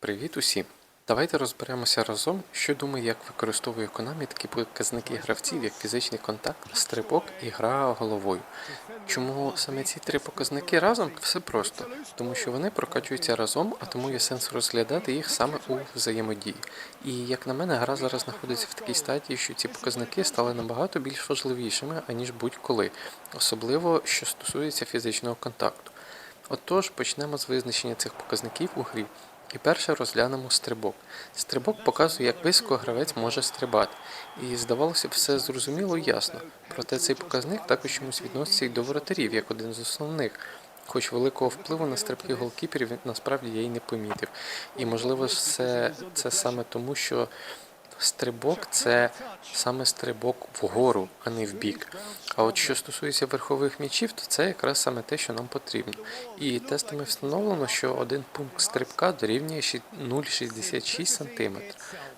Привіт усім! Давайте розберемося разом, що думає, як використовує Konami такі показники гравців, як фізичний контакт, стрибок і гра головою. Чому саме ці три показники разом? Все просто, тому що вони прокачуються разом, а тому є сенс розглядати їх саме у взаємодії. І як на мене, гра зараз знаходиться в такій стадії, що ці показники стали набагато більш важливішими, аніж будь-коли, особливо що стосується фізичного контакту. Отож, почнемо з визначення цих показників у грі. І перше розглянемо стрибок. Стрибок показує, як високо гравець може стрибати. І здавалося все зрозуміло і ясно. Проте цей показник також чомусь відноситься і до воротарів, як один з основних. Хоч великого впливу на стрибки голкіперів насправді я й не помітив. І можливо це, це саме тому, що стрибок це саме стрибок вгору, а не в бік. А от що стосується верхових м'ячів, то це якраз саме те, що нам потрібно. І тестами встановлено, що один пункт стрибка дорівнює 0,66 см.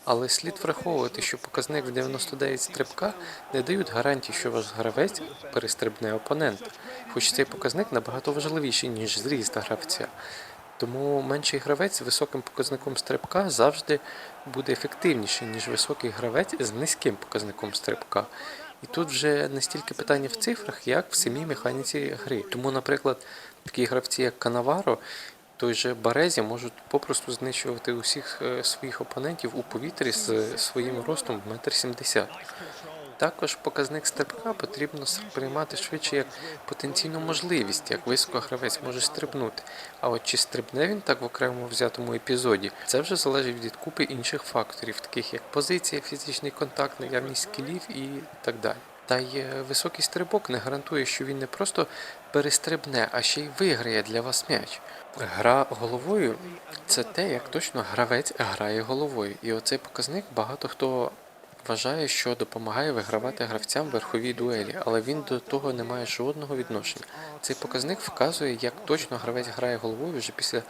Але слід враховувати, що показник в 99 стрибка не дають гарантії, що ваш гравець перестрибне опонента. Хоч цей показник набагато важливіший, ніж зріст гравця. Тому менший гравець з високим показником стрибка завжди буде ефективніший, ніж високий гравець з низьким показником стрибка. І тут вже не стільки питання в цифрах, як в самій механіці гри. Тому, наприклад, такі гравці, як Канаваро, той же Барезі можуть попросту знищувати усіх е, своїх опонентів у повітрі з своїм ростом в 1,70 м. Також показник стрибка потрібно сприймати швидше як потенційну можливість, як високо гравець може стрибнути. А от чи стрибне він так в окремо взятому епізоді, це вже залежить від купи інших факторів, таких як позиція, фізичний контакт, наявність скілів і так далі. Та й високий стрибок не гарантує, що він не просто перестрибне, а ще й виграє для вас м'яч. Гра головою це те, як точно гравець грає головою. І оцей показник багато хто вважає, що допомагає вигравати гравцям в верховій дуелі, але він до того не має жодного відношення. Цей показник вказує, як точно гравець грає головою вже після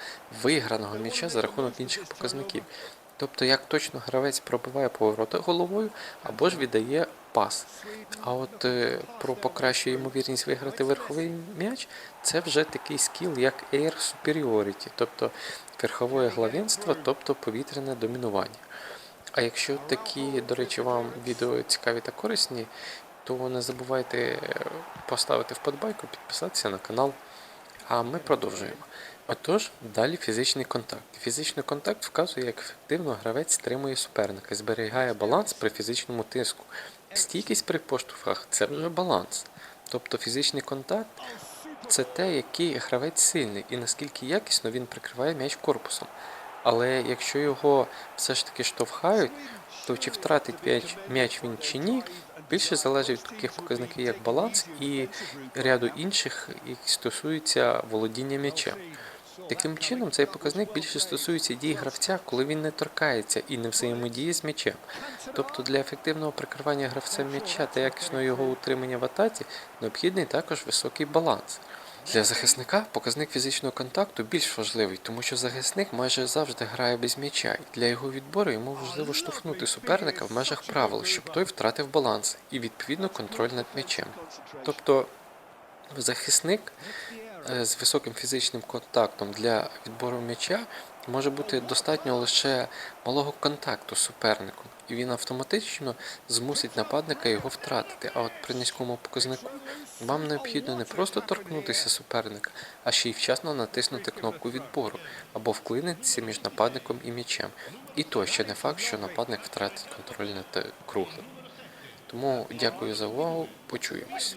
виграного м'яча за рахунок інших показників. Тобто, як точно гравець пробиває повороти головою або ж віддає пас. А от е, про покращує ймовірність виграти верховий м'яч, це вже такий скіл, як Air Superiority, тобто верхове главенство, тобто повітряне домінування. А якщо такі, до речі, вам відео цікаві та корисні, то не забувайте е, поставити вподобайку, підписатися на канал. А ми продовжуємо. Отож, далі фізичний контакт. Фізичний контакт вказує, як ефективно гравець стримує суперника зберігає баланс при фізичному тиску. Стійкість при поштовхах це вже баланс. Тобто фізичний контакт це те, який гравець сильний і наскільки якісно він прикриває м'яч корпусом. Але якщо його все ж таки штовхають, то чи втратить м'яч, він чи ні, більше залежить від таких показників, як баланс і ряду інших, які стосуються володіння м'ячем. Таким чином, цей показник більше стосується дій гравця, коли він не торкається і не взаємодіє з м'ячем. Тобто для ефективного прикривання гравцем м'яча та якісного його утримання в атаці необхідний також високий баланс. Для захисника показник фізичного контакту більш важливий, тому що захисник майже завжди грає без м'яча, і для його відбору йому важливо штовхнути суперника в межах правил, щоб той втратив баланс і відповідно контроль над м'ячем. Тобто захисник е, з високим фізичним контактом для відбору м'яча може бути достатньо лише малого контакту з суперником, і він автоматично змусить нападника його втратити. А от при низькому показнику вам необхідно не просто торкнутися суперника, а ще й вчасно натиснути кнопку відбору або вклинитися між нападником і м'ячем. І то ще не факт, що нападник втратить контроль над е, круглим. Тому дякую за увагу, почуємось.